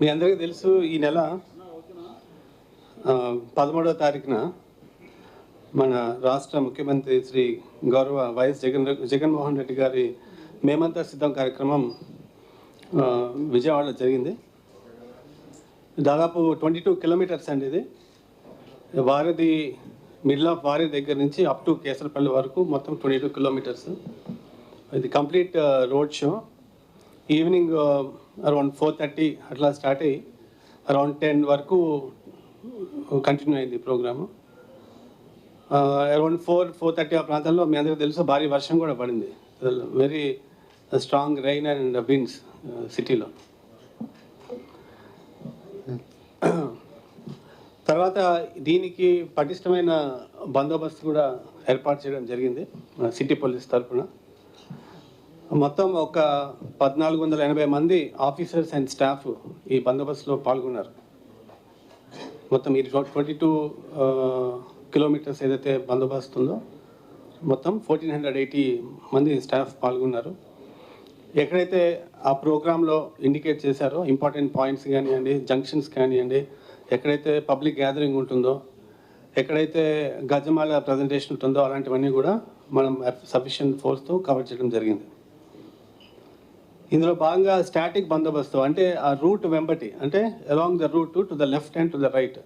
మీ అందరికీ తెలుసు ఈ నెల పదమూడవ తారీఖున మన రాష్ట్ర ముఖ్యమంత్రి శ్రీ గౌరవ వైఎస్ జగన్ జగన్మోహన్ రెడ్డి గారి మేమంతా సిద్ధం కార్యక్రమం విజయవాడలో జరిగింది. దాదాపు ట్వంటీ టూ కిలోమీటర్స్ అండి ఇది. వారధి మిడిల్ ఆఫ్ వారి దగ్గర నుంచి అప్ టు కేసరపల్లి వరకు మొత్తం ట్వంటీ టూ కిలోమీటర్స్. ఇది complete road show. Evening uh, around four thirty అట్లా స్టార్ట్ అయ్యి అరౌండ్ టెన్ వరకు uh, కంటిన్యూ అయింది programme. Uh, around four four thirty ఆ ప్రాంతంలో మీ అందరికీ తెలుసు భారీ వర్షం కూడా పడింది. Very strong rain and winds సిటీలో తర్వాత దీనికి పటిష్టమైన బందోబస్తు కూడా ఏర్పాటు చేయడం జరిగింది సిటీ పోలీస్ తరఫున మొత్తం ఒక పద్నాలుగు వందల ఎనభై మంది ఆఫీసర్స్ అండ్ స్టాఫ్ ఈ బందోబస్తులో పాల్గొన్నారు. మొత్తం ఈ ట్వంటీ టూ కిలోమీటర్స్ ఏదైతే బందోబస్తు ఉందో మొత్తం ఫోర్టీన్ హండ్రెడ్ ఎయిటీ మంది స్టాఫ్ పాల్గొన్నారు. ఎక్కడైతే ఆ ప్రోగ్రాంలో ఇండికేట్ చేశారో ఇంపార్టెంట్ పాయింట్స్ కానివ్వండి జంక్షన్స్ కానివ్వండి ఎక్కడైతే పబ్లిక్ గ్యాదరింగ్ ఉంటుందో ఎక్కడైతే గజమాల ప్రజెంటేషన్ ఉంటుందో అలాంటివన్నీ కూడా మనం సఫిషియంట్ ఫోర్స్తో కవర్ చేయడం జరిగింది. ఇందులో భాగంగా స్టాటిక్ బందోబస్తు అంటే ఆ రూట్ వెంబటి అంటే along the route to the left and to the right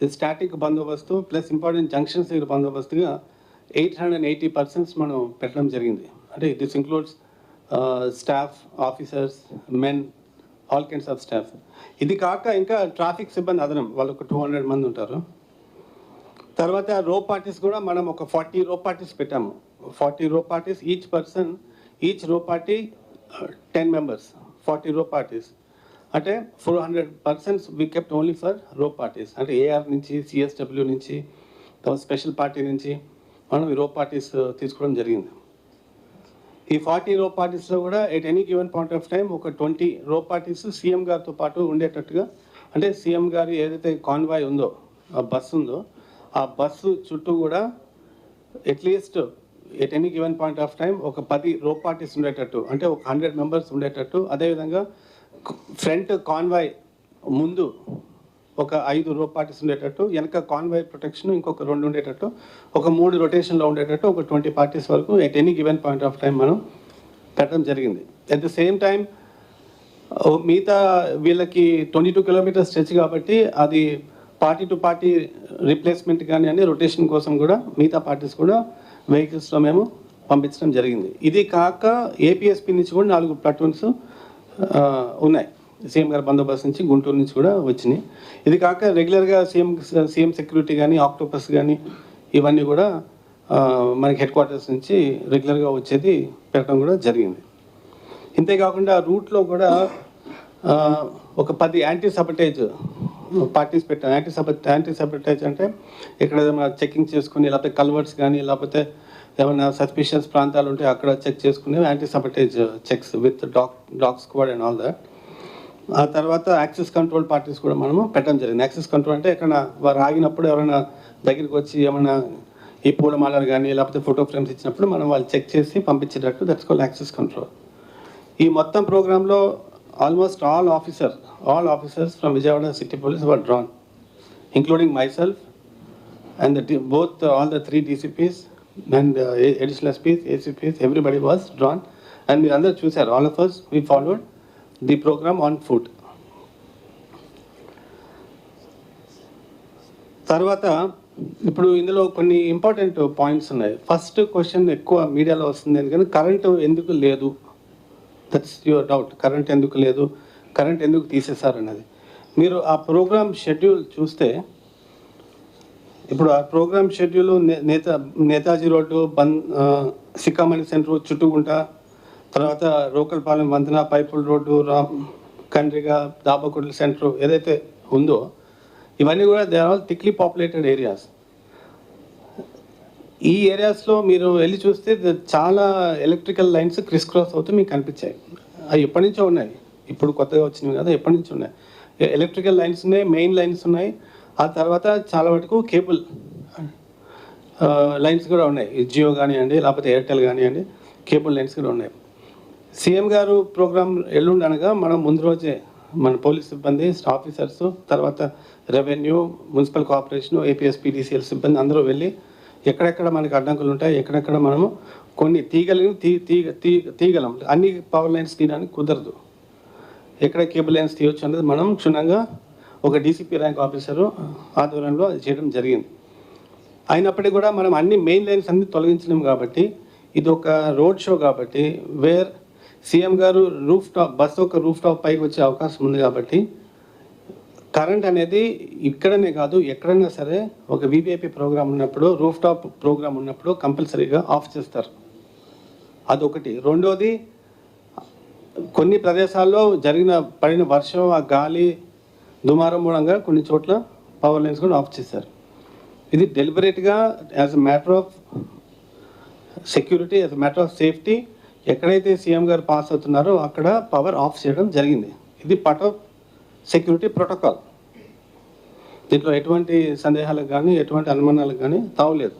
ఇది స్టాటిక్ బందోబస్తు ప్లస్ ఇంపార్టెంట్ జంక్షన్స్ దగ్గర బందోబస్తుగా ఎయిట్ హండ్రెడ్ ఎయిటీ పర్సన్స్ మనం పెట్టడం జరిగింది. అంటే this includes staff officers men all kinds of staff ఇది కాక ఇంకా ట్రాఫిక్ సిబ్బంది అదనం వాళ్ళు ఒక టూ హండ్రెడ్ మంది ఉంటారు. తర్వాత రో పార్టీస్ కూడా మనం ఒక ఫార్టీ రో పార్టీస్ పెట్టాము. Forty rope parties each person each rope party ten members forty rope parties అంటే four hundred persons we kept only for rope parties అంటే ఏఆర్ నుంచి సిఎస్డబ్ల్యూ నుంచి తర్వాత స్పెషల్ పార్టీ నుంచి మనం ఈ రో పార్టీస్ uh, తీసుకోవడం జరిగింది. ఈ ఫార్టీ రో పార్టీస్లో కూడా at any given point of time ఒక ట్వంటీ రో పార్టీస్ సీఎం గారితో పాటు ఉండేటట్టుగా అంటే సీఎం గారి ఏదైతే కాన్వాయ్ ఉందో ఆ బస్సు ఉందో ఆ బస్సు చుట్టూ కూడా at least at any given point of time ఒక పది రో పార్టీస్ ఉండేటట్టు అంటే ఒక హండ్రెడ్ మెంబర్స్ ఉండేటట్టు అదేవిధంగా ఫ్రంట్ కాన్వాయ్ ముందు ఒక ఐదు రో పార్టీస్ ఉండేటట్టు వెనక కాన్వాయ్ ప్రొటెక్షన్ ఇంకొక రెండు ఉండేటట్టు ఒక మూడు రొటేషన్లో ఉండేటట్టు ఒక ట్వంటీ పార్టీస్ వరకు at any given point of time మనం పెట్టడం జరిగింది. అట్ ద సేమ్ టైం మిగతా వీళ్ళకి ట్వంటీ టూ కిలోమీటర్స్ స్ట్రెచ్ కాబట్టి అది పార్టీ టు పార్టీ రిప్లేస్మెంట్ కానీ అని రొటేషన్ కోసం కూడా మిగతా పార్టీస్ కూడా వెహికల్స్లో మేము పంపించడం జరిగింది. ఇది కాక ఏపీఎస్పీ నుంచి కూడా నాలుగు ప్లాట్ఫామ్స్ ఉన్నాయి. సీఎం గారి బందోబస్తు నుంచి గుంటూరు నుంచి కూడా వచ్చినాయి. ఇది కాక రెగ్యులర్గా సీఎం సీఎం సెక్యూరిటీ కానీ ఆక్టోపస్ కానీ ఇవన్నీ కూడా మనకి హెడ్ క్వార్టర్స్ నుంచి రెగ్యులర్గా వచ్చేది పెట్టడం కూడా జరిగింది. ఇంతేకాకుండా రూట్లో కూడా ఒక పది యాంటీ సబటేజ్ పార్టీస్ పెట్టాం యాంటీ సబ యాంటీ సబటేజ్ అంటే ఇక్కడ ఏదైనా చెకింగ్ చేసుకుని లేకపోతే కల్వర్ట్స్ కానీ లేకపోతే ఏమైనా సస్పిషియస్ ప్రాంతాలు ఉంటే అక్కడ చెక్ చేసుకుని anti sabotage checks with dog dog squad and all that ఆ తర్వాత యాక్సెస్ కంట్రోల్ పార్టీస్ కూడా మనము పెట్టడం జరిగింది. యాక్సెస్ కంట్రోల్ అంటే ఎక్కడ వారు ఆగినప్పుడు ఎవరైనా దగ్గరికి వచ్చి ఏమైనా ఈ పూలమాలలు కానీ లేకపోతే ఫోటో ఫ్రేమ్స్ ఇచ్చినప్పుడు మనం వాళ్ళు చెక్ చేసి పంపించేటట్టు దట్స్ కాల్ యాక్సెస్ కంట్రోల్ ఈ మొత్తం ప్రోగ్రాంలో almost all officer all officers from Vijayawada city police were drawn including myself and the both all the three DCPs and additional SPs ACPs everybody was drawn and మీరు అందరూ చూశారు all of us we followed the programme on foot తర్వాత ఇప్పుడు ఇందులో కొన్ని important points ఉన్నాయి. First question ఎక్కువ మీడియాలో వస్తుంది. ఎందుకంటే కరెంటు ఎందుకు లేదు? దట్స్ యువర్ డౌట్ కరెంట్ ఎందుకు లేదు? కరెంట్ ఎందుకు తీసేశారు అన్నది. మీరు ఆ ప్రోగ్రామ్ షెడ్యూల్ చూస్తే ఇప్పుడు ఆ ప్రోగ్రామ్ షెడ్యూల్ నేత నేతాజీ రోడ్డు బన్ సిక్కామణి సెంటర్ చుట్టుకుంట తర్వాత రోకల్పాలెం వంతన పైపుల్ రోడ్డు రామ్ కండ్రిగా దాబకుడ్ల సెంటర్ ఏదైతే ఉందో ఇవన్నీ కూడా they are all thickly populated areas ఈ ఏరియాస్లో మీరు వెళ్ళి చూస్తే చాలా ఎలక్ట్రికల్ లైన్స్ క్రిస్ క్రాస్ అవుతూ మీకు కనిపించాయి. అవి ఎప్పటి నుంచో ఉన్నాయి. ఇప్పుడు కొత్తగా వచ్చినవి కదా ఎప్పటి నుంచి ఉన్నాయి? ఎలక్ట్రికల్ లైన్స్ ఉన్నాయి మెయిన్ లైన్స్ ఉన్నాయి. ఆ తర్వాత చాలా వరకు కేబుల్ లైన్స్ కూడా ఉన్నాయి. జియో కానివ్వండి లేకపోతే ఎయిర్టెల్ కానివ్వండి కేబుల్ లైన్స్ కూడా ఉన్నాయి. సీఎం గారు ప్రోగ్రాం ఎల్లుండి అనగా మనం ముందు రోజే మన పోలీస్ సిబ్బంది ఆఫీసర్స్ తర్వాత revenue municipal corporation APS PDCL సిబ్బంది అందరూ వెళ్ళి ఎక్కడెక్కడ మనకి అడ్డంకులు ఉంటాయి ఎక్కడెక్కడ మనము కొన్ని తీగలను తీ తీగ తీ తీగలం. అన్ని పవర్ లైన్స్ తీయడానికి కుదరదు. ఎక్కడ కేబుల్ లైన్స్ తీయొచ్చు అనేది మనం క్షుణ్ణంగా ఒక డీసీపీ ర్యాంక్ ఆఫీసరు ఆధ్వర్యంలో అది చేయడం జరిగింది. అయినప్పటికీ కూడా మనం అన్ని మెయిన్ లైన్స్ అన్ని తొలగించలేము కాబట్టి ఇది ఒక రోడ్ షో కాబట్టి వేర్ సీఎం గారు రూఫ్ టాప్ బస్సు ఒక రూఫ్ టాప్ పైకి వచ్చే అవకాశం ఉంది కాబట్టి కరెంట్ అనేది ఇక్కడనే కాదు ఎక్కడైనా సరే ఒక వివిఐపి ప్రోగ్రామ్ ఉన్నప్పుడు రూఫ్ టాప్ ప్రోగ్రామ్ ఉన్నప్పుడు కంపల్సరీగా ఆఫ్ చేస్తారు. అదొకటి. రెండోది కొన్ని ప్రదేశాల్లో జరిగిన పడిన వర్షం ఆ గాలి దుమారం మూలంగా కొన్ని చోట్ల పవర్ లైన్స్ కూడా ఆఫ్ చేశారు. ఇది డెలిబరేట్గా as a matter of security as a matter of safety ఎక్కడైతే సీఎం గారు పాస్ అవుతున్నారో అక్కడ పవర్ ఆఫ్ చేయడం జరిగింది. ఇది పార్ట్ ఆఫ్ సెక్యూరిటీ ప్రోటోకాల్. దీంట్లో ఎటువంటి సందేహాలకు కానీ ఎటువంటి అనుమానాలకు కానీ తావులేదు.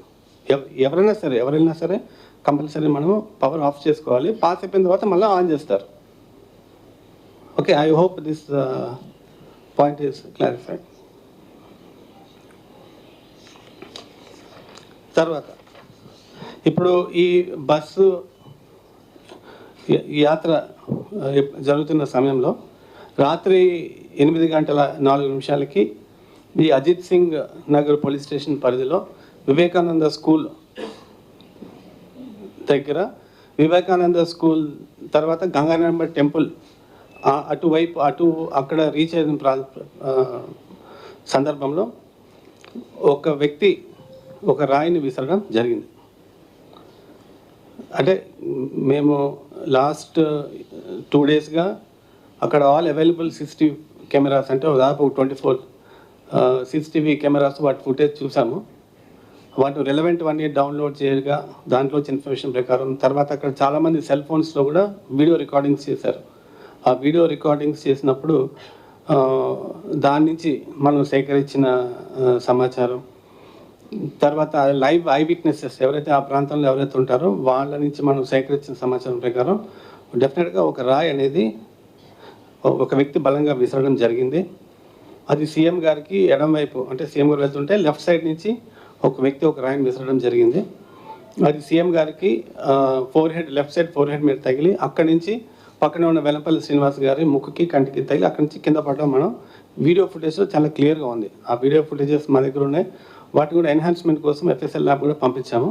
ఎవరైనా సరే ఎవరైనా సరే కంపల్సరీ మనము పవర్ ఆఫ్ చేసుకోవాలి. పాస్ అయిపోయిన తర్వాత మళ్ళీ ఆన్ చేస్తారు. Okay I hope this point is clarified. తర్వాత ఇప్పుడు ఈ బస్సు ఈ యాత్ర జరుగుతున్న సమయంలో రాత్రి ఎనిమిది గంటల నాలుగు నిమిషాలకి ఈ అజిత్ సింగ్ నగర్ పోలీస్ స్టేషన్ పరిధిలో వివేకానంద స్కూల్ దగ్గర వివేకానంద స్కూల్ తర్వాత గంగారాంబ టెంపుల్ అటువైపు అటు అక్కడ రీచ్ అయిన ప్రా సందర్భంలో ఒక వ్యక్తి ఒక రాయిని విసరడం జరిగింది. అంటే మేము లాస్ట్ టూ డేస్గా అక్కడ ఆల్ అవైలబుల్ సిసిటీవీ కెమెరాస్ అంటే దాదాపు ట్వంటీ ఫోర్ సీసీటీవీ కెమెరాస్ వాటి ఫుటేజ్ చూసాము. వాటి రెలవెంట్ డౌన్లోడ్ చేయగా దాంట్లో వచ్చిన ఇన్ఫర్మేషన్ ప్రకారం తర్వాత అక్కడ చాలామంది సెల్ ఫోన్స్లో కూడా వీడియో రికార్డింగ్స్ చేశారు. ఆ వీడియో రికార్డింగ్స్ చేసినప్పుడు దాని నుంచి మనం సేకరించిన సమాచారం. తర్వాత లైవ్ ఐ విట్నెసెస్ ఎవరైతే ఆ ప్రాంతంలో ఎవరైతే ఉంటారో వాళ్ళ నుంచి మనం సేకరించిన సమాచారం ప్రకారం డెఫినెట్గా ఒక రాయ్ అనేది ఒక వ్యక్తి బలంగా విసరడం జరిగింది. అది సీఎం గారికి ఎడం వైపు అంటే సీఎం గారు వెళ్తుంటే లెఫ్ట్ సైడ్ నుంచి ఒక వ్యక్తి ఒక రాయిని విసరడం జరిగింది. అది సీఎం గారికి forehead left side forehead మీద తగిలి అక్కడి నుంచి పక్కనే ఉన్న వెలంపల్లి శ్రీనివాస్ గారి ముక్కుకి కంటికి తగిలి అక్కడి నుంచి కింద పడడం మనం వీడియో ఫుటేజ్లో చాలా క్లియర్గా ఉంది. ఆ వీడియో ఫుటేజెస్ మా దగ్గర ఉన్నాయి. వాటి కూడా ఎన్హాన్స్మెంట్ కోసం ఎఫ్ఎస్ఎల్ ల్యాబ్ కూడా పంపించాము.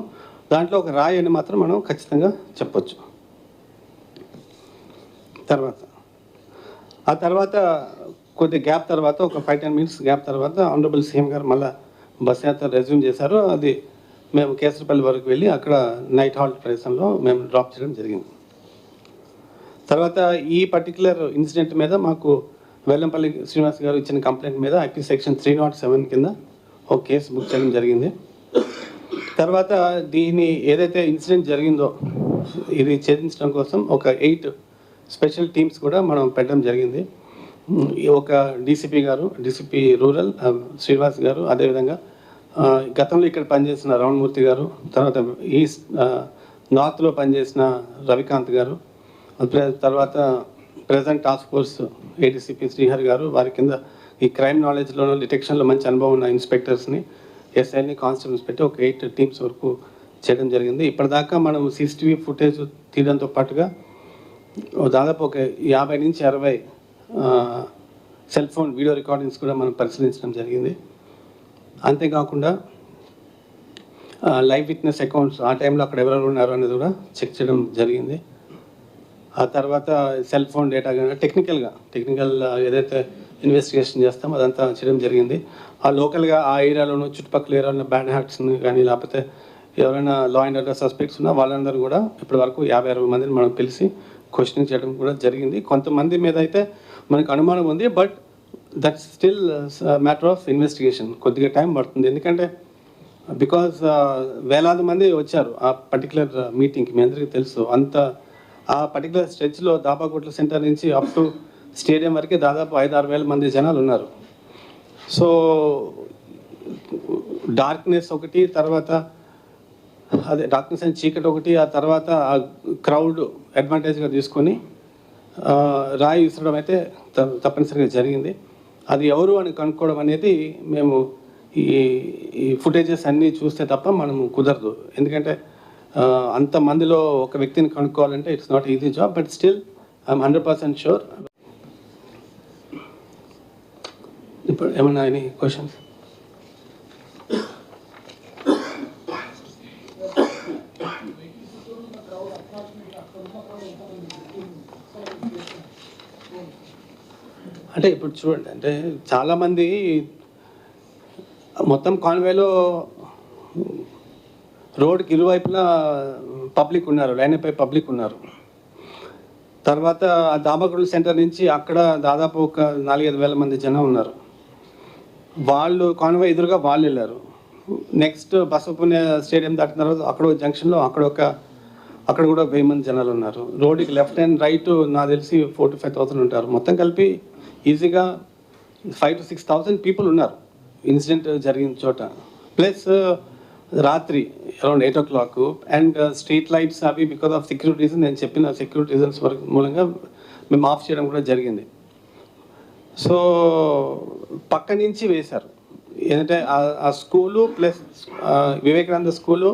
దాంట్లో ఒక రాయి అని మాత్రం మనం ఖచ్చితంగా చెప్పొచ్చు. తర్వాత ఆ తర్వాత కొద్ది గ్యాప్ తర్వాత ఒక ఫైవ్ టెన్ మినిట్స్ గ్యాప్ తర్వాత ఆనరబుల్ సీఎం గారు మళ్ళీ బస్ యాత్ర రెజ్యూమ్ చేశారు. అది మేము కేసరపల్లి వరకు వెళ్ళి అక్కడ నైట్ హాల్ట్ ప్రదేశంలో మేము డ్రాప్ చేయడం జరిగింది. తర్వాత ఈ పర్టికులర్ ఇన్సిడెంట్ మీద మాకు వెల్లంపల్లి శ్రీనివాస్ గారు ఇచ్చిన కంప్లైంట్ మీద IP section three not seven కింద ఒక కేసు బుక్ చేయడం జరిగింది. తర్వాత దీని ఏదైతే ఇన్సిడెంట్ జరిగిందో ఇది ఛేదించడం కోసం ఒక ఎయిట్ స్పెషల్ టీమ్స్ కూడా మనం పెట్టడం జరిగింది. ఈ ఒక డీసీపీ గారు డీసీపీ రూరల్ శ్రీనివాస్ గారు అదేవిధంగా గతంలో ఇక్కడ పనిచేసిన రమణమూర్తి గారు తర్వాత ఈస్ట్ నార్త్లో పనిచేసిన రవికాంత్ గారు ప్ర- తర్వాత present task force ADCP Srihar గారు వారి కింద ఈ క్రైమ్ నాలెడ్జ్లోనూ డిటెక్షన్లో మంచి అనుభవం ఉన్న ఇన్స్పెక్టర్స్ని ఎస్ఐని కానిస్టేబుల్స్ పెట్టి ఒక ఎయిట్ టీమ్స్ వరకు చేయడం జరిగింది. ఇప్పటిదాకా మనం సీసీటీవీ ఫుటేజ్ తీయడంతో పాటుగా దాదాపు ఒక యాభై నుంచి అరవై సెల్ ఫోన్ వీడియో రికార్డింగ్స్ కూడా మనం పరిశీలించడం జరిగింది. అంతేకాకుండా లైవ్ విట్నెస్ అకౌంట్స్ ఆ టైంలో అక్కడ ఎవరెవరు ఉన్నారు అనేది కూడా చెక్ చేయడం జరిగింది. ఆ తర్వాత సెల్ ఫోన్ డేటా కానీ టెక్నికల్గా టెక్నికల్ ఏదైతే ఇన్వెస్టిగేషన్ చేస్తామో అదంతా చేయడం జరిగింది. ఆ లోకల్గా ఆ ఏరియాలోనూ చుట్టుపక్కల ఏరియాలో బ్యాడ్ హ్యాక్ట్స్ని కానీ లేకపోతే ఎవరైనా లా అండ్ ఆర్డర్ సస్పెక్ట్స్ ఉన్నా వాళ్ళందరూ కూడా ఇప్పటి వరకు యాభై అరవై మందిని మనం పిలిచి క్వశ్చన్ చేయడం కూడా జరిగింది. కొంతమంది మీద అయితే మనకు అనుమానం ఉంది but that's still matter of investigation కొద్దిగా టైం పడుతుంది. ఎందుకంటే బికాజ్ uh, వేలాది మంది వచ్చారు ఆ పర్టికులర్ మీటింగ్కి uh, మీ అందరికీ తెలుసు. అంత ఆ పర్టికులర్ స్ట్రెచ్లో దాబాకోట్ల సెంటర్ నుంచి అప్ టు స్టేడియం వరకే దాదాపు ఐదు ఆరు వేల మంది జనాలు ఉన్నారు. సో డార్క్నెస్ ఒకటి తర్వాత అదే డార్క్నెస్ అండ్ చీకటి ఒకటి ఆ తర్వాత ఆ క్రౌడ్ అడ్వాంటేజ్గా తీసుకొని రాయి విసరడం అయితే త- తప్పనిసరిగా జరిగింది. అది ఎవరు అని కనుక్కోవడం అనేది మేము ఈ ఈ ఫుటేజెస్ అన్నీ చూస్తే తప్ప మనం కుదరదు. ఎందుకంటే అంతమందిలో అంత ఒక వ్యక్తిని కనుక్కోవాలంటే it's not easy job but still I'm hundred percent sure ఇప్పుడు ఏమన్నా ఎనీ క్వశ్చన్స్ అంటే ఇప్పుడు చూడండి అంటే చాలామంది మొత్తం కాన్వేలో రోడ్కి ఇరువైపులా పబ్లిక్ ఉన్నారు లైన్ పై పబ్లిక్ ఉన్నారు. తర్వాత ఆ సెంటర్ నుంచి అక్కడ దాదాపు ఒక నాలుగైదు వేల మంది జనం ఉన్నారు. వాళ్ళు కాన్వే ఎదురుగా వాళ్ళు వెళ్ళారు. నెక్స్ట్ బసవపుణ్య స్టేడియం దాటిన తర్వాత అక్కడ ఒక జంక్షన్లో అక్కడ ఒక అక్కడ కూడా వెయ్యి మంది జనాలు ఉన్నారు. రోడ్డుకి లెఫ్ట్ అండ్ రైట్ నాకు తెలిసి ఫోర్టీ ఫైవ్ థౌసండ్ ఉంటారు. మొత్తం కలిపి ఈజీగా five to six thousand people ఉన్నారు. ఇన్సిడెంట్ జరిగిన చోట. ప్లస్ uh, రాత్రి around eight o'clock and uh, street lights అవి బికాస్ ఆఫ్ సెక్యూరిటీ రీజన్ నేను చెప్పిన సెక్యూరిటీ రీజన్స్ వరకు మూలంగా మేము ఆఫ్ చేయడం కూడా జరిగింది. సో పక్క నుంచి వేశారు. ఏంటంటే ఆ స్కూలు ప్లస్ వివేకానంద స్కూలు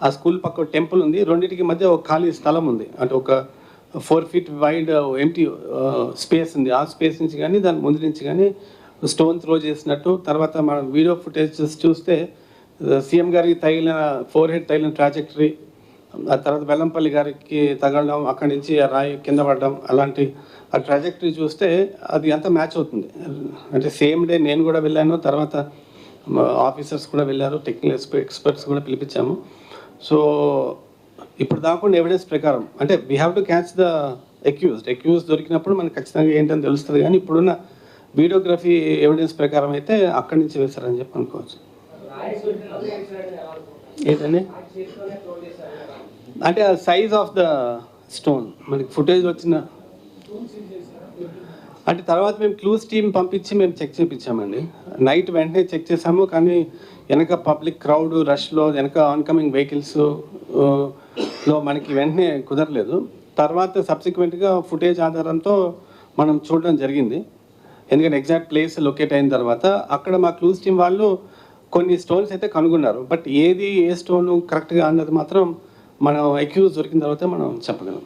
ఆ స్కూల్ పక్క టెంపుల్ ఉంది. రెండింటికి మధ్య ఒక ఖాళీ స్థలం ఉంది. అంటే ఒక four feet wide empty space ఉంది. ఆ స్పేస్ నుంచి కానీ దాని ముందు నుంచి కానీ స్టోన్ త్రో చేసినట్టు. తర్వాత మన వీడియో ఫుటేజ్ చూస్తే సీఎం గారికి తగిలిన ఫోర్ హెడ్ తగిలిన ట్రాజెక్టరీ ఆ తర్వాత బెల్లంపల్లి గారికి తగలడం అక్కడి నుంచి ఆ రాయి కింద పడడం అలాంటి ఆ ట్రాజెక్టరీ చూస్తే అది అంత మ్యాచ్ అవుతుంది. అంటే సేమ్ డే నేను కూడా వెళ్ళాను తర్వాత ఆఫీసర్స్ కూడా వెళ్ళారు టెక్నికల్ ఎక్స్పర్ట్స్ కూడా పిలిపించాము. సో ఇప్పుడు దాకుండా ఎవిడెన్స్ ప్రకారం. అంటే we have to catch the accused accused దొరికినప్పుడు మనకు ఖచ్చితంగా ఏంటని తెలుస్తుంది కానీ ఇప్పుడున్న వీడియోగ్రఫీ ఎవిడెన్స్ ప్రకారం అయితే అక్కడి నుంచి వేశారని చెప్పి అనుకోవచ్చు. ఏంటండి? అంటే ఆ సైజ్ ఆఫ్ ద స్టోన్ మనకి ఫుటేజ్ వచ్చిన అంటే తర్వాత మేము క్లూస్ టీమ్ పంపించి మేము చెక్ చేయించామండి నైట్ వెంటనే చెక్ చేసాము కానీ వెనక పబ్లిక్ క్రౌడ్ రష్లో వెనక ఆన్కమింగ్ వెహికల్స్ లో మనకి వెంటనే కుదరలేదు. తర్వాత సబ్సిక్వెంట్గా ఫుటేజ్ ఆధారంతో మనం చూడడం జరిగింది. ఎందుకంటే ఎగ్జాక్ట్ ప్లేస్ లొకేట్ అయిన తర్వాత అక్కడ మా క్లూస్ టీం వాళ్ళు కొన్ని స్టోన్స్ అయితే కనుగొన్నారు. బట్ ఏది ఏ స్టోన్ కరెక్ట్గా అన్నది మాత్రం మనం అక్యూజ్ దొరికిన తర్వాత మనం చెప్పగలం.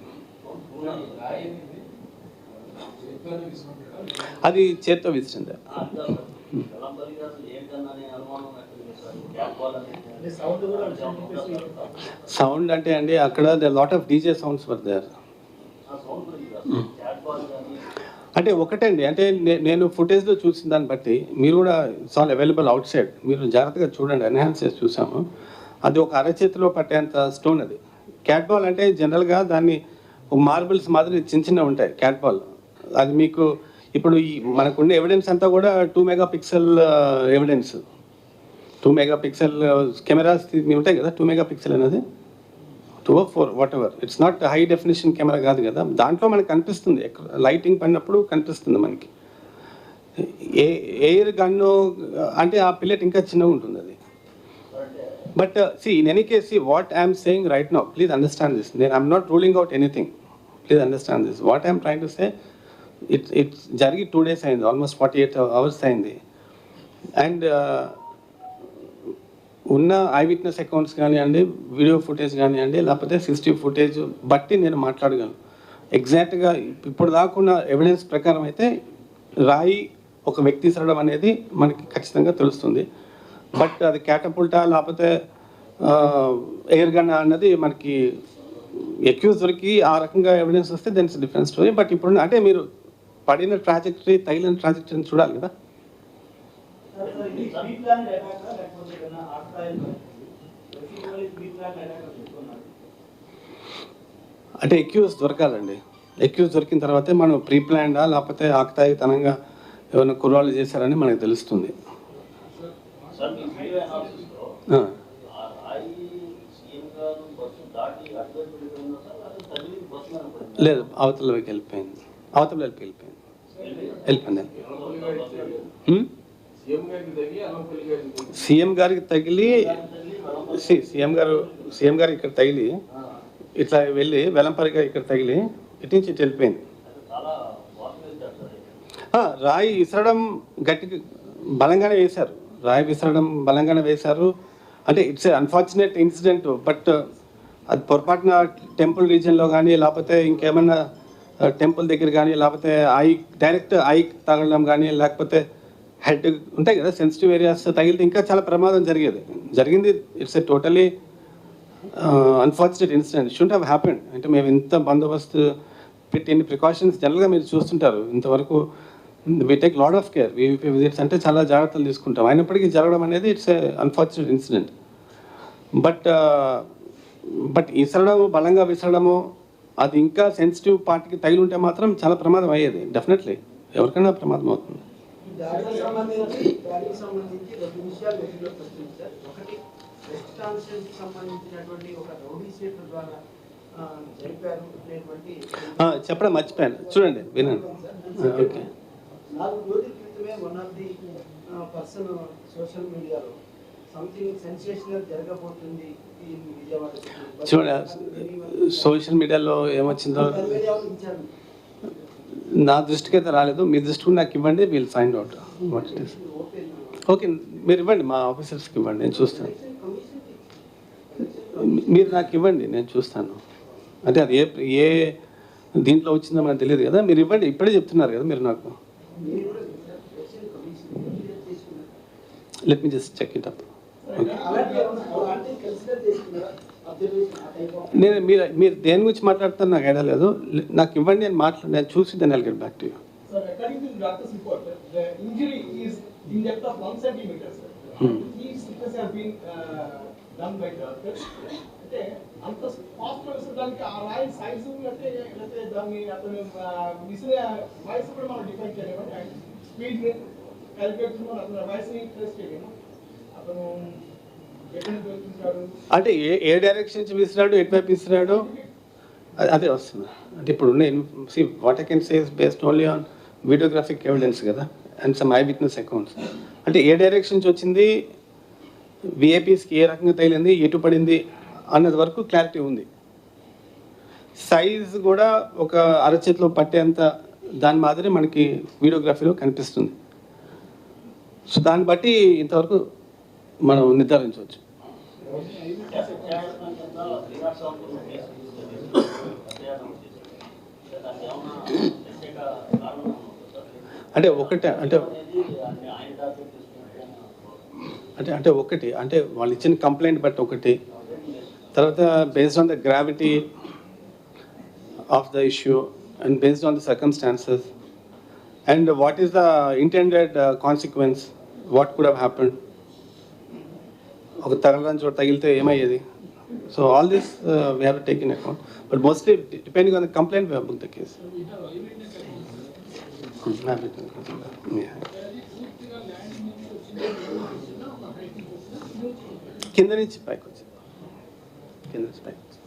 అది చేత్తో విసిరింది. సౌండ్ అంటే అండి అక్కడ the lot of DJ sounds were there అంటే ఒకటండి అంటే నేను ఫుటేజ్లో చూసిన దాన్ని బట్టి మీరు కూడా it's all available outside మీరు జాగ్రత్తగా చూడండి ఎన్హాన్స్ చేసి చూసాము. అది ఒక అరచేతిలో పట్టేంత స్టోన్ అది. క్యాట్ బాల్ అంటే జనరల్గా దాన్ని మార్బుల్స్ మాదిరి చిన్న చిన్న ఉంటాయి క్యాట్ బాల్ అది మీకు ఇప్పుడు ఈ మనకున్న ఎవిడెన్స్ అంతా కూడా two megapixel evidence two megapixel uh, cameras ఉంటాయి కదా టూ మెగా పిక్సెల్ అనేది? Two four whatever it's not high definition camera కాదు కదా. దాంట్లో మనకి కనిపిస్తుంది లైటింగ్ పడినప్పుడు కనిపిస్తుంది మనకి. ఏ ఎయిర్ గన్ను uh, అంటే ఆ పిల్లెట్ ఇంకా చిన్నగా ఉంటుంది అది. But see in any case see what I'm saying right now please understand this నేను I'm not ruling out anything please understand this what I'm trying to say it's it's జరిగి two days అయింది almost forty eight hours అయింది and ఉన్న eye witness accounts కానివ్వండి video footage కానివ్వండి లేకపోతే sixty footage బట్టి నేను మాట్లాడగలను. ఎగ్జాక్ట్గా ఇప్పుడు దాకున్న ఎవిడెన్స్ ప్రకారం అయితే రాయి ఒక వ్యక్తి ఇసరడం అనేది మనకి ఖచ్చితంగా తెలుస్తుంది. బట్ అది క్యాటపుల్టా లేకపోతే ఎయిర్ గన్ అన్నది మనకి ఎక్యూజ్ దొరికి ఆ రకంగా ఎవిడెన్స్ వస్తే దెన్స్ డిఫరెన్స్ స్టోరీ బట్ ఇప్పుడు అంటే మీరు పడిన ట్రాజెక్టరీ తగిలిన ట్రాజెక్టరీని చూడాలి కదా. అంటే ఎక్యూస్ దొరకాలండి. ఎక్యూస్ దొరికిన తర్వాతే మనం ప్రీ ప్లాన్డా లేకపోతే ఆకతాయితనంగా ఏమైనా కుర్రాళ్ళు చేశారని మనకు తెలుస్తుంది. లేదు అవతల వైపు వెళ్ళిపోయింది. అవతల వైపు వెళ్ళిపోయింది. వెళ్ళిపోయింది. హ్మ్? సీఎం గారికి తగిలి సి సీఎం గారు సీఎం గారు ఇక్కడ తగిలి ఇట్లా వెళ్ళి వెలంపరిగా ఇక్కడ తగిలి ఇటు నుంచి ఇటు వెళ్ళిపోయింది. రాయి విసరడం గట్టి బలంగానే వేశారు. రాయి విసరడం బలంగానే వేశారు. అంటే ఇట్స్ అన్ఫార్చునేట్ ఇన్సిడెంట్ బట్ అది పొరపాటున టెంపుల్ రీజియన్లో కానీ లేకపోతే ఇంకేమన్నా uh, టెంపుల్ దగ్గర కానీ లేకపోతే ఐ డైరెక్ట్ ఐ తగలడం కానీ లేకపోతే హెడ్ ఉంటాయి కదా సెన్సిటివ్ ఏరియాస్ తగిలితే ఇంకా చాలా ప్రమాదం జరిగేది. జరిగింది it's a totally unfortunate incident should have happened అంటే మేము ఇంత బందోబస్తు పెట్టి ప్రికాషన్స్ జనరల్గా మీరు చూస్తుంటారు. ఇంతవరకు we take lot of care VVIP visits అంటే చాలా జాగ్రత్తలు తీసుకుంటాం. అయినప్పటికీ జరగడం అనేది it's a unfortunate incident but but విసరడము బలంగా విసరడము అది ఇంకా సెన్సిటివ్ పార్ట్కి తగిలి ఉంటే మాత్రం చాలా ప్రమాదం అయ్యేది. డెఫినెట్లీ ఎవరికైనా ప్రమాదం అవుతుంది. ఈ దాడికి సంబంధించి దాడికి సంబంధించి రెండు విషయాలు వెలుగులోకి వస్తుంది సార్ ఒకటి వెస్ట్ కాన్స్టిట్యూన్సీకి సంబంధించినటువంటి ఒక రౌడీ ద్వారా జరిపారు అనేటువంటి చెప్పడం మర్చిపోయాను. చూడండి వినండి. ఓకే. నాలుగు రోజుల క్రితమే one of the person social మీడియాలో చూడండి సోషల్ మీడియాలో ఏమొచ్చిందో దాని మీద ఏమైనా ఇచ్చారు నా దృష్టికి అయితే రాలేదు. మీ దృష్టికి నాకు ఇవ్వండి we'll find out what it is okay మీరు ఇవ్వండి మా ఆఫీసర్స్కి ఇవ్వండి నేను చూస్తాను. మీరు నాకు ఇవ్వండి నేను చూస్తాను. అంటే అది ఏ ఏ దీంట్లో వచ్చిందో మనకు తెలియదు కదా. మీరు ఇవ్వండి ఇప్పుడే చెప్తున్నారు కదా మీరు నాకు. Let me just check it up okay నేను మీరు మీరు దేని గురించి మాట్లాడుతారు నాకు ఐడియా లేదు. నాకు ఇవ్వండి నేను మాట్లాడి నేను చూసి దాన్ని వెళ్ళి back to you. Hmm. Uh, దాన్ని మనం డిఫైన్ చేయలేము. స్పీడ్ క్యాలిక్యులేట్ అతని అతను అంటే ఏ ఏ డైరెక్షన్ నుంచి విసిరాడు ఎటువైపు విసిరాడు అదే వస్తుంది. అంటే ఇప్పుడు see what I can says based only on videographic evidence కదా and some eye witness accounts అంటే ఏ డైరెక్షన్ నుంచి వచ్చింది? విఐపీస్కి ఏ రకంగా తగిలింది? ఎటు పడింది? అన్నది వరకు క్లారిటీ ఉంది. సైజ్ కూడా ఒక అరచేతిలో పట్టేంత దాని మాదిరి మనకి వీడియోగ్రఫీలో కనిపిస్తుంది. సో దాన్ని బట్టి ఇంతవరకు మనం నిర్ధారించవచ్చు. అంటే ఒకటే అంటే అంటే అంటే ఒకటి అంటే వాళ్ళు ఇచ్చిన కంప్లైంట్ బట్టి ఒకటి. తర్వాత based on the gravity of the issue and based on the circumstances and what is the intended consequence what could happened ఒక తగలని చోట తగిలితే ఏమయ్యేది? So all this we have take in account but mostly depending on the complaint we book the case కింద నుంచి పైకి వచ్చింది కింద నుంచి పైకి వచ్చింది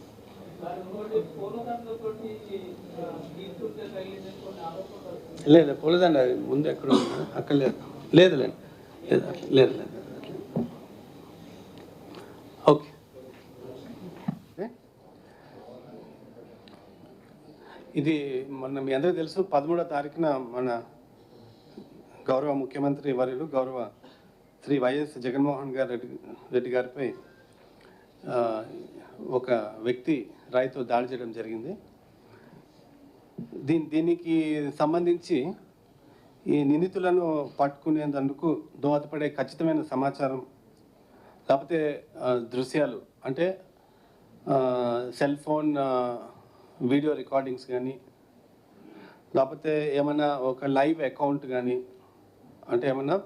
లేదు పోలేదండి అది ముందు ఎక్కడ ఉంది అక్కడ లేదు. లేదు లేదు లేదు లేదు. ఓకే. ఇది మొన్న మీ అందరికీ తెలుసు పదమూడో తారీఖున మన గౌరవ ముఖ్యమంత్రి వర్యులు గౌరవ శ్రీ వైఎస్ జగన్మోహన్ గారు రెడ్డి రెడ్డి గారిపై ఒక వ్యక్తి రాయితో దాడి చేయడం జరిగింది. దీని దీనికి సంబంధించి ఈ నిందితులను పట్టుకునేందుకు దోహదపడే ఖచ్చితమైన సమాచారం లేకపోతే దృశ్యాలు. అంటే సెల్ ఫోన్ వీడియో రికార్డింగ్స్ కానీ లేకపోతే ఏమైనా ఒక లైవ్ అకౌంట్ కానీ అంటే ఏమైనా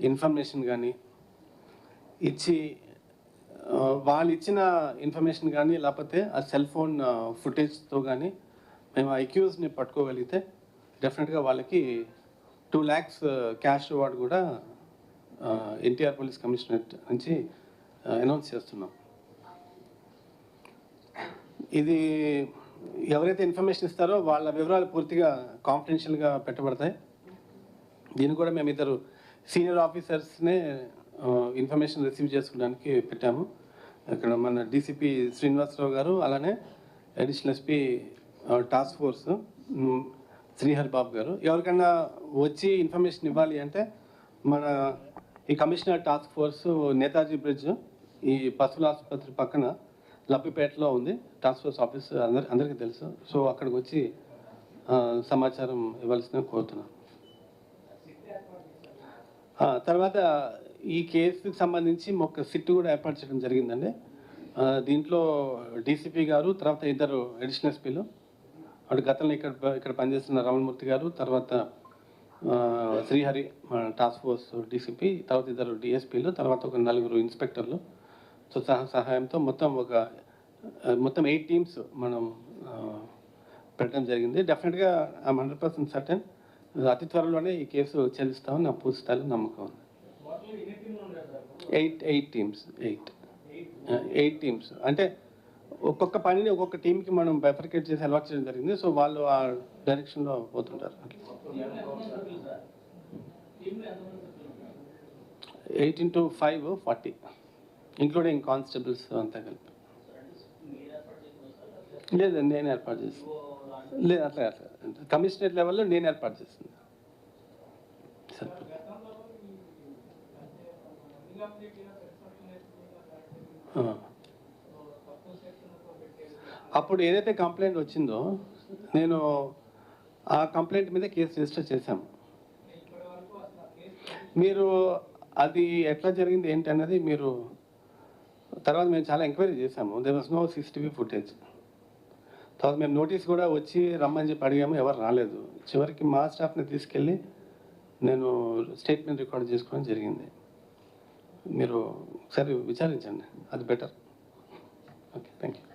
ఇన్ఫర్మేషన్ కానీ ఇచ్చి వాళ్ళు ఇచ్చిన ఇన్ఫర్మేషన్ కానీ లేకపోతే ఆ సెల్ ఫోన్ ఫుటేజ్తో కానీ మేము ఆ పట్టుకోగలిగితే డెఫినెట్గా వాళ్ళకి టూ ల్యాక్స్ క్యాష్ రివార్డ్ కూడా ఎన్టీఆర్ పోలీస్ కమిషనరేట్ నుంచి అనౌన్స్ చేస్తున్నాం. ఇది ఎవరైతే ఇన్ఫర్మేషన్ ఇస్తారో వాళ్ళ వివరాలు పూర్తిగా కాన్ఫిడెన్షియల్గా పెట్టబడతాయి. దీన్ని కూడా మేము ఇద్దరు సీనియర్ ఆఫీసర్స్నే ఇన్ఫర్మేషన్ రిసీవ్ చేసుకోవడానికి పెట్టాము. ఇక్కడ మన డీసీపీ శ్రీనివాసరావు గారు అలానే additional SP task force Srihari Babu గారు. ఎవరికైనా వచ్చి ఇన్ఫర్మేషన్ ఇవ్వాలి అంటే మన ఈ commissioner task force Netaji bridge ఈ పశువుల ఆసుపత్రి పక్కన లబ్బిపేటలో ఉంది. టాస్క్ ఫోర్స్ ఆఫీస్ అందరి అందరికీ తెలుసు. సో అక్కడికి వచ్చి సమాచారం ఇవ్వాల్సిన కోరుతున్నాను. తర్వాత ఈ కేసుకి సంబంధించి ఒక సిట్ కూడా ఏర్పాటు చేయడం జరిగిందండి. దీంట్లో డీసీపీ గారు తర్వాత ఇద్దరు అడిషనల్ ఎస్పీలు అటు గతంలో ఇక్కడ ఇక్కడ పనిచేస్తున్న రమణమూర్తి గారు తర్వాత శ్రీహరి మన టాస్క్ ఫోర్స్ డీసీపీ తర్వాత ఇద్దరు డిఎస్పీలు తర్వాత ఒక నలుగురు ఇన్స్పెక్టర్లు. సో సహా సహాయంతో మొత్తం ఒక మొత్తం ఎయిట్ టీమ్స్ మనం పెట్టడం జరిగింది. డెఫినెట్గా ఐఎమ్ హండ్రెడ్ పర్సెంట్ సర్టన్. అతి త్వరలోనే ఈ కేసు చెల్లిస్తామని నా పూస్తాను నమ్మకం ఉంది. Eight eight teams eight. Eight teams. అంటే ఒక్కొక్క పనిని ఒక్కొక్క టీంకి మనం బెఫర్కేట్ చేసి అలవాటు చేయడం జరిగింది. సో వాళ్ళు ఆ డైరెక్షన్లో పోతుంటారు. Eight into five forty including constables అంతా కలిపి. లేదు నేను ఏర్పాటు చేస్తాను లేదు అట్లా అట్లా కమిషనరేట్ లెవెల్లో నేను ఏర్పాటు చేస్తాను సరే అప్పుడు ఏదైతే కంప్లైంట్ వచ్చిందో నేను ఆ కంప్లైంట్ మీద కేసు రిజిస్టర్ చేశాము. మీరు అది ఎట్లా జరిగింది ఏంటి అనేది మీరు తర్వాత మేము చాలా ఎంక్వైరీ చేశాము. There was no CCTV footage తర్వాత మేము నోటీస్ కూడా వచ్చి రమ్మని చెప్పి అడిగాము ఎవరు రాలేదు. చివరికి మా స్టాఫ్ని తీసుకెళ్ళి నేను స్టేట్మెంట్ రికార్డ్ చేసుకోవడం జరిగింది. మీరు ఒకసారి విచారించండి అది బెటర్. Okay thank you